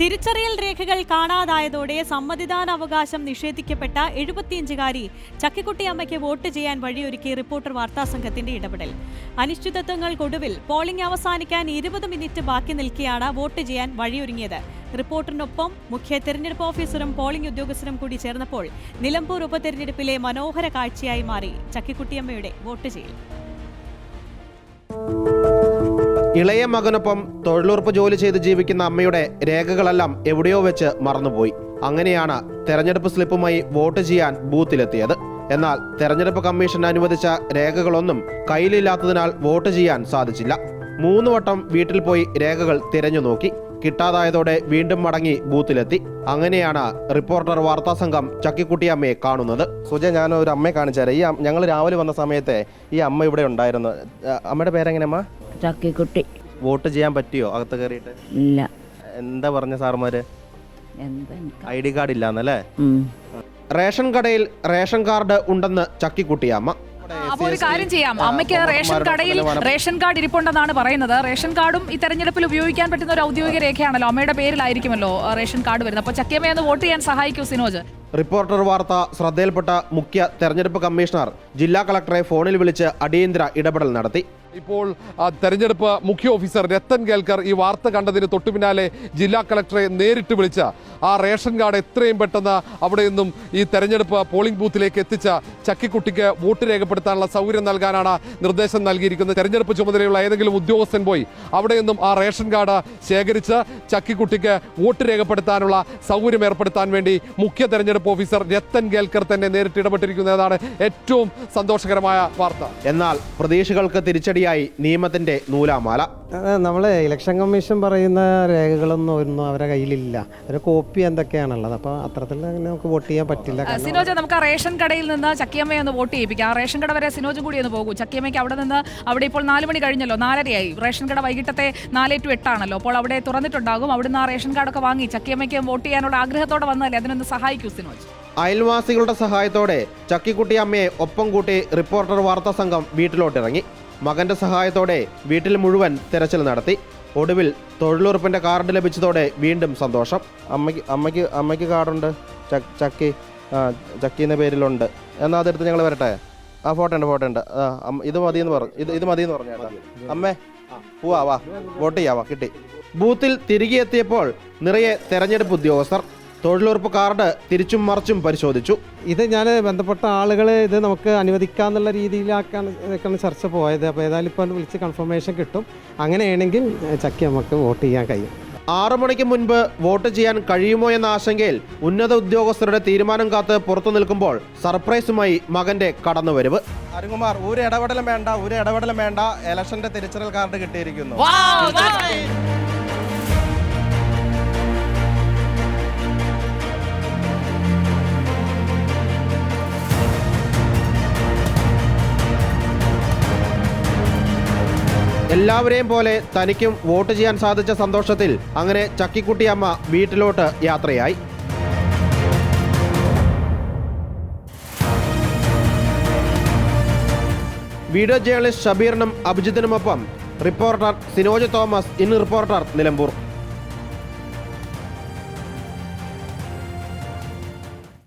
തിരിച്ചറിയൽ രേഖകൾ കാണാതായതോടെ സമ്മതിദാനാവകാശം നിഷേധിക്കപ്പെട്ട എഴുപത്തിയഞ്ചുകാരി ചക്കിക്കുട്ടിയമ്മയ്ക്ക് വോട്ട് ചെയ്യാൻ വഴിയൊരുക്കി റിപ്പോർട്ടർ വാർത്താസംഘത്തിന്റെ ഇടപെടൽ. അനിശ്ചിതത്വങ്ങൾക്കൊടുവിൽ പോളിംഗ് അവസാനിക്കാൻ ഇരുപത് മിനിറ്റ് ബാക്കി നിൽക്കെയാണ് വോട്ട് ചെയ്യാൻ വഴിയൊരുങ്ങിയത്. റിപ്പോർട്ടറിനൊപ്പം മുഖ്യ തെരഞ്ഞെടുപ്പ് ഓഫീസറും പോളിംഗ് ഉദ്യോഗസ്ഥരും കൂടി ചേർന്നപ്പോൾ നിലമ്പൂർ ഉപതെരഞ്ഞെടുപ്പിലെ മനോഹര കാഴ്ചയായി മാറി ചക്കിക്കുട്ടിയമ്മയുടെ വോട്ട് ചെയ്യൽ. ഇളയ മകനൊപ്പം തൊഴിലുറപ്പ് ജോലി ചെയ്ത് ജീവിക്കുന്ന അമ്മയുടെ രേഖകളെല്ലാം എവിടെയോ വെച്ച് മറന്നുപോയി. അങ്ങനെയാണ് തെരഞ്ഞെടുപ്പ് സ്ലിപ്പുമായി വോട്ട് ചെയ്യാൻ ബൂത്തിലെത്തിയത്. എന്നാൽ തെരഞ്ഞെടുപ്പ് കമ്മീഷൻ അനുവദിച്ച രേഖകളൊന്നും കയ്യിലില്ലാത്തതിനാൽ വോട്ട് ചെയ്യാൻ സാധിച്ചില്ല. മൂന്ന് വട്ടം വീട്ടിൽ പോയി രേഖകൾ തിരഞ്ഞു നോക്കി. കിട്ടാതായതോടെ വീണ്ടും മടങ്ങി ബൂത്തിലെത്തി. അങ്ങനെയാണ് റിപ്പോർട്ടർ വാർത്താ സംഘം ചക്കിക്കുട്ടിയമ്മയെ കാണുന്നത്. സുജ ഞാൻ ഒരു അമ്മയെ കാണിച്ചുതരാം. ഈ ഞങ്ങൾ രാവിലെ വന്ന സമയത്തെ ഈ അമ്മ ഇവിടെ ഉണ്ടായിരുന്നു. അമ്മയുടെ പേരെങ്ങനെയമ്മ? ചക്കിക്കുട്ടി വോട്ട് ചെയ്യാൻ പറ്റിയോ അകത്ത് കയറിയിട്ട്? ഇല്ല. എന്താ പറഞ്ഞ സാർമാര് എന്താ എനിക്ക് ഐ ഡി കാർഡ് ഇല്ലാന്നല്ലേ? ഉം. റേഷൻ കടയിൽ റേഷൻ കാർഡ് ഉണ്ടെന്ന് ചക്കിക്കുട്ടിയമ്മ അപ്പൊ ഒരു കാര്യം ചെയ്യാം. അമ്മയ്ക്ക് റേഷൻ കടയിൽ റേഷൻ കാർഡ് ഇരിപ്പുണ്ടെന്നാണ് പറയുന്നത്. റേഷൻ കാർഡും ഈ തെരഞ്ഞെടുപ്പിൽ ഉപയോഗിക്കാൻ പറ്റുന്ന ഒരു ഔദ്യോഗിക രേഖയാണല്ലോ. അമ്മയുടെ പേരിലായിരിക്കുമല്ലോ ആ, റേഷൻ കാർഡ് വരുന്നത്. അപ്പൊ ചക്കിയമ്മയെ ഒന്ന് വോട്ട് ചെയ്യാൻ സഹായിക്കൂ സിനോജ്. റിപ്പോർട്ടർ വാർത്ത ശ്രദ്ധയിൽപ്പെട്ട മുഖ്യ തെരഞ്ഞെടുപ്പ് കമ്മീഷണർ ജില്ലാ കളക്ടറെ ഫോണിൽ വിളിച്ച് അടിയന്തര ഇടപെടൽ നടത്തി. ഇപ്പോൾ തെരഞ്ഞെടുപ്പ് മുഖ്യ ഓഫീസർ രത്തൻ കേൽക്കർ ഈ വാർത്ത കണ്ടതിന് തൊട്ടു പിന്നാലെ ജില്ലാ കളക്ടറെ നേരിട്ട് വിളിച്ച ആ റേഷൻ കാർഡ് എത്രയും പെട്ടെന്ന് അവിടെ നിന്നും ഈ തെരഞ്ഞെടുപ്പ് പോളിംഗ് ബൂത്തിലേക്ക് എത്തിച്ച ചക്കിക്കുട്ടിക്ക് വോട്ട് രേഖപ്പെടുത്താനുള്ള സൗകര്യം നൽകാനാണ് നിർദ്ദേശം നൽകിയിരിക്കുന്നത്. തെരഞ്ഞെടുപ്പ് ചുമതലയുള്ള ഏതെങ്കിലും ഉദ്യോഗസ്ഥൻ പോയി അവിടെ നിന്നും ആ റേഷൻ കാർഡ് ശേഖരിച്ച് ചക്കിക്കുട്ടിക്ക് വോട്ട് രേഖപ്പെടുത്താനുള്ള സൗകര്യം ഏർപ്പെടുത്താൻ വേണ്ടി മുഖ്യ തെരഞ്ഞെടുപ്പ് ഓഫീസർ രത്തൻ കേൽക്കർ തന്നെ നേരിട്ട് ഇടപെട്ടിരിക്കുന്നതാണ് ഏറ്റവും സന്തോഷകരമായ വാർത്ത. എന്നാൽ പ്രതീക്ഷകൾക്ക് തിരിച്ചടിയായി നിയമത്തിന്റെ നൂലാമാല. നമ്മൾ ഇലക്ഷൻ കമ്മീഷൻ പറയുന്ന രേഖകളൊന്നും ഒന്നും അവരുടെ കയ്യിലില്ല. ഒരു കോപ്പി എന്തൊക്കെയാണുള്ളത്? അപ്പോൾ അത്തരത്തിൽ നമുക്ക് വോട്ട് ചെയ്യാൻ പറ്റില്ല. സിനോജ് നമുക്ക് റേഷൻ കടയിൽ നിന്ന് ചക്കിയമ്മയെ ഒന്ന് വോട്ട് ചെയ്യിപ്പിക്കാം. റേഷൻ കട വരെ സിനോജും കൂടി ഒന്ന് പോകും. ചക്കിയമ്മയ്ക്ക് അവിടെ നിന്ന് അവിടെ ഇപ്പോൾ നാല് മണി കഴിഞ്ഞല്ലോ നാലരയായി. റേഷൻ കട വൈകിട്ടത്തെ നാല് ടു എട്ടാണല്ലോ. അപ്പോൾ അവിടെ തുറന്നിട്ടുണ്ടാകും. അവിടുന്ന് ആ റേഷൻ കാർഡൊക്കെ വാങ്ങി ചക്കിയമ്മയ്ക്ക് വോട്ട് ചെയ്യാനുള്ള ആഗ്രഹത്തോടെ വന്നതല്ലേ? അതിനൊന്ന് സഹായിക്കൂ സിനോജ്. അയൽവാസികളുടെ സഹായത്തോടെ ചക്കിക്കുട്ടിയമ്മയെ ഒപ്പം കൂട്ടി റിപ്പോർട്ടർ വാർത്താ സംഘം വീട്ടിലോട്ടിറങ്ങി. മകന്റെ സഹായത്തോടെ വീട്ടിൽ മുഴുവൻ തിരച്ചിൽ നടത്തി. ഒടുവിൽ തൊഴിലുറപ്പിന്റെ കാർഡ് ലഭിച്ചതോടെ വീണ്ടും സന്തോഷം. അമ്മയ്ക്ക് അമ്മയ്ക്ക് അമ്മയ്ക്ക് കാർഡുണ്ട്. ചക്കി ചക്കി എന്ന പേരിലുണ്ട്. എന്നാൽ അതെടുത്ത് ഞങ്ങൾ വരട്ടെ? ആ ഫോട്ടോ ഉണ്ട് ഫോട്ടോ ഉണ്ട്. ആ ഇത് മതിയെന്ന് പറഞ്ഞു ഇത് ഇത് മതിയെന്ന് പറഞ്ഞു അമ്മേ പോവാ വാ. വോട്ട് ചെയ്യാവാ കിട്ടി. ബൂത്തിൽ തിരികെ എത്തിയപ്പോൾ നിറയെ തെരഞ്ഞെടുപ്പ് ഉദ്യോഗസ്ഥർ തൊഴിലുറപ്പ് കാർഡ് തിരിച്ചും മറിച്ചും പരിശോധിച്ചു. ഇത് ഞാൻ ബന്ധപ്പെട്ട ആളുകൾ ഇത് നമുക്ക് അനുവദിക്കാന്നുള്ള രീതിയിലാക്കാണ് ഇതൊക്കെയാണ് ചർച്ച പോയത്. അപ്പോൾ ഏതായാലും ഇപ്പോൾ വിളിച്ച് കൺഫർമേഷൻ കിട്ടും. അങ്ങനെയാണെങ്കിൽ ചക്കി നമുക്ക് വോട്ട് ചെയ്യാൻ കഴിയും. ആറു മണിക്ക് മുൻപ് വോട്ട് ചെയ്യാൻ കഴിയുമോ എന്ന ആശങ്കയിൽ ഉന്നത ഉദ്യോഗസ്ഥരുടെ തീരുമാനം കാത്ത് പുറത്തു നിൽക്കുമ്പോൾ സർപ്രൈസുമായി മകന്റെ കടന്നുവരവ്. അരുൺകുമാർ ഒരു ഇടപെടലും വേണ്ട ഒരു ഇടപെടലും വേണ്ട. ഇലക്ഷന്റെ തിരിച്ചറിയൽ കാർഡ് കിട്ടിയിരിക്കുന്നു. എല്ലാവരെയും പോലെ തനിക്കും വോട്ട് ചെയ്യാൻ സാധിച്ച സന്തോഷത്തിൽ അങ്ങനെ ചക്കിക്കുട്ടിയമ്മ വീട്ടിലോട്ട് യാത്രയായി. വീഡിയോ ജേർണലിസ്റ്റ് ഷബീറിനും അഭിജിത്തിനുമൊപ്പം reporter Sinoj Thomas in reporter Nilambur.